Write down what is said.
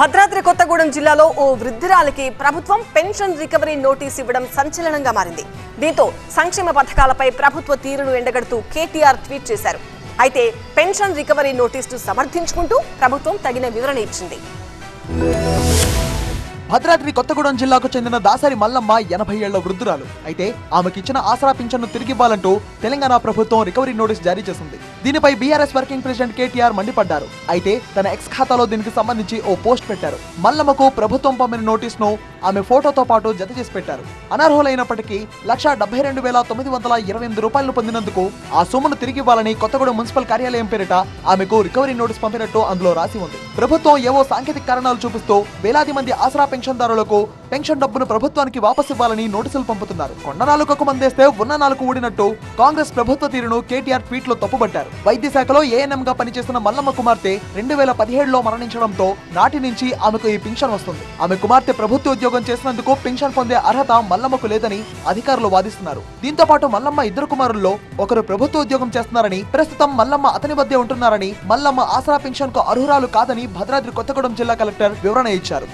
భద్రాద్రి కొత్తగూడెం జిల్లాలో ఓ వృద్ధురాలికి ప్రభుత్వం pension recovery notice ఇవ్వడం సంచలనంగా మారింది. దీంతో సంక్షేమ పథకాలపై ప్రభుత్వ తీరును ఎండగడుతూ కేటీఆర్ ట్వీట్ చేశారు. అయితే పెన్షన్ రికవరీ నోటీసును సమర్థించుకుంటూ ప్రభుత్వం తగిన వివరణ ఇచ్చింది. భద్రాద్రి కొత్తగూడెం జిల్లాకు చెందిన దాసరి మల్లమ్మ ఎనభై ఏళ్ళ వృద్ధురాలు. అయితే ఆమెకిచ్చిన ఆసరా పింఛన్ను తిరిగివ్వాలంటూ తెలంగాణ ప్రభుత్వం రికవరీ నోటీస్ జారీ చేసింది. దీనిపై బీఆర్ఎస్ వర్కింగ్ ప్రెసిడెంట్ కేటీఆర్ మండిపడ్డారు. అయితే తన ఎక్స్ ఖాతాలో దీనికి సంబంధించి ఓ పోస్ట్ పెట్టారు. మల్లమ్మకు ప్రభుత్వం పంపిన నోటీసును ఆమె ఫోటోతో పాటు జత చేసి పెట్టారు. అనర్హులైనప్పటికీ లక్ష డెబ్బై రెండు వేల తొమ్మిది వందల ఇరవై ఎనిమిది రూపాయలను పొందినందుకు ఆ సొమ్మును తిరిగి ఇవ్వాలని కొత్తగూడెం మున్సిపల్ కార్యాలయం పేరిట ఆమెకు రికవరీ నోటీస్ పంపినట్టు అందులో రాసి ఉంది. ప్రభుత్వం ఏవో సాంకేతిక కారణాలు చూపిస్తూ వేలాది మంది ఆసరా పెన్షన్దారులకు పెన్షన్ డబ్బును ప్రభుత్వానికి వాపసు ఇవ్వాలని నోటీసులు పంపుతున్నారు. కొండ నాలుకకు మందేస్తే ఉన్న నాలుగు ఊడినట్టు కాంగ్రెస్ ప్రభుత్వ తీరును కేటీఆర్ ట్వీట్లో తప్పుబట్టారు. వైద్య శాఖలో ఏఎన్ఎం గా పనిచేస్తున్న మల్లమ్మ కుమార్తె రెండు వేల పదిహేడులో మరణించడంతో నాటి నుంచి ఆమెకు ఈ పింఛన్ వస్తుంది. ఆమె కుమార్తె ప్రభుత్వ ఉద్యోగం చేసినందుకు పింఛన్ పొందే అర్హత మల్లమ్మకు లేదని అధికారులు వాదిస్తున్నారు. దీంతో పాటు మల్లమ్మ ఇద్దరు కుమారుల్లో ఒకరు ప్రభుత్వ ఉద్యోగం చేస్తున్నారని ప్రస్తుతం మల్లమ్మ అతని వద్దే ఉంటున్నారని మల్లమ్మ ఆసరా పింఛన్కు అర్హురాలు కాదని భద్రాద్రి కొత్తగూడెం జిల్లా కలెక్టర్ వివరణ ఇచ్చారు.